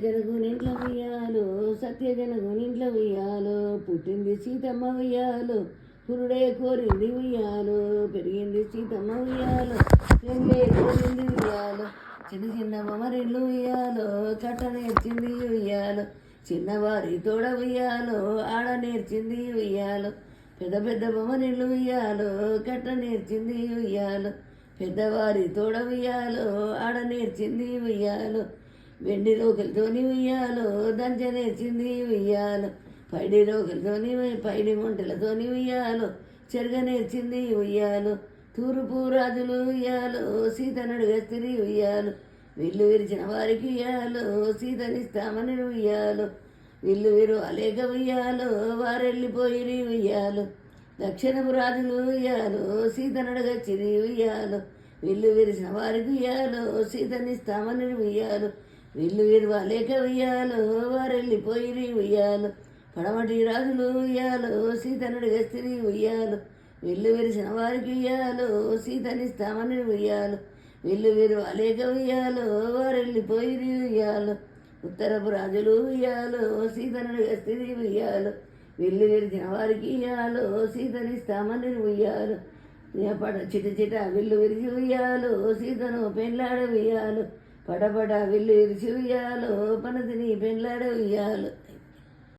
జనకు నింట్లో ఉయ్యాలు సత్య జనకు నింట్లో ఉయ్యాలో పుట్టింది సీతమ్మ ఉయ్యాలు పురుడే కోరింది ఉయ్యాలో పెరిగింది సీతమ్మ ఉయ్యాలో రెండే కోరింది ఉయ్యాలు చిన్న చిన్న మమరిల్లు ఉయ్యాలో కట్ట నేర్చింది ఉయ్యాలో చిన్నవారి తోడ ఉయ్యాలు ఆడ నేర్చింది ఉయ్యాలు పెద్ద పెద్ద బొమ్మనిళ్ళు ఉయ్యాలో కట్ట నేర్చింది ఉయ్యాలో పెద్దవారి తోడ ఉయ్యాలు ఆడ నేర్చింది ఉయ్యాలు వెండి రోకలతోని ఉయ్యాలు దంచ నేర్చింది ఉయ్యాలు. పైడి రోకలతోని పైడి మొంటలతోని ఉయ్యాలు చెరగనేర్చింది ఉయ్యాలు. తూర్పు రాజులు ఉయ్యాలు సీతనడు గస్తిరి ఉయ్యాలు. విల్లు విరిచిన వారికి ఉయ్యాలు సీతనిస్తామని ఉయ్యాలు. విల్లు విరు అలేక ఉయ్యాలు వారెళ్ళిపోయి ఉయ్యాలు. దక్షిణపు రాజులు ఉయ్యాలు సీతనడగచ్చిరి ఉయ్యాలు. విల్లు విరిసిన వారికి ఉయ్యాలు సీతనిస్తామని ఉయ్యాలు. విల్లు విరవలేక ఉయ్యాలు వారెళ్ళిపోయి ఉయ్యాలు. పడమటి రాజులు ఉయ్యాలు గస్తిని ఉయ్యాలు. వీళ్ళు విరిసిన వారికి ఉయ్యాలు సీతనిస్తామని ఉయ్యాలు. విల్లు విరవలేక ఉయ్యాలు వారెళ్ళిపోయి ఉయ్యాలు. ఉత్తరపు రాజులు ఉయ్యాలు సీతనుడి గస్తిని ఉయ్యాలు. వీళ్ళు విరిచిన వారికి ఉయ్యాలు సీతనిస్తామని ఉయ్యాలు. పడ చిట చిట విల్లు విరిచి ఉయ్యాలు సీతను పెళ్ళాడ ఉయ్యాలు. పడపడ విల్లు విరిచి పనది నీ పెళ్ళాడ ఉయ్యాలు.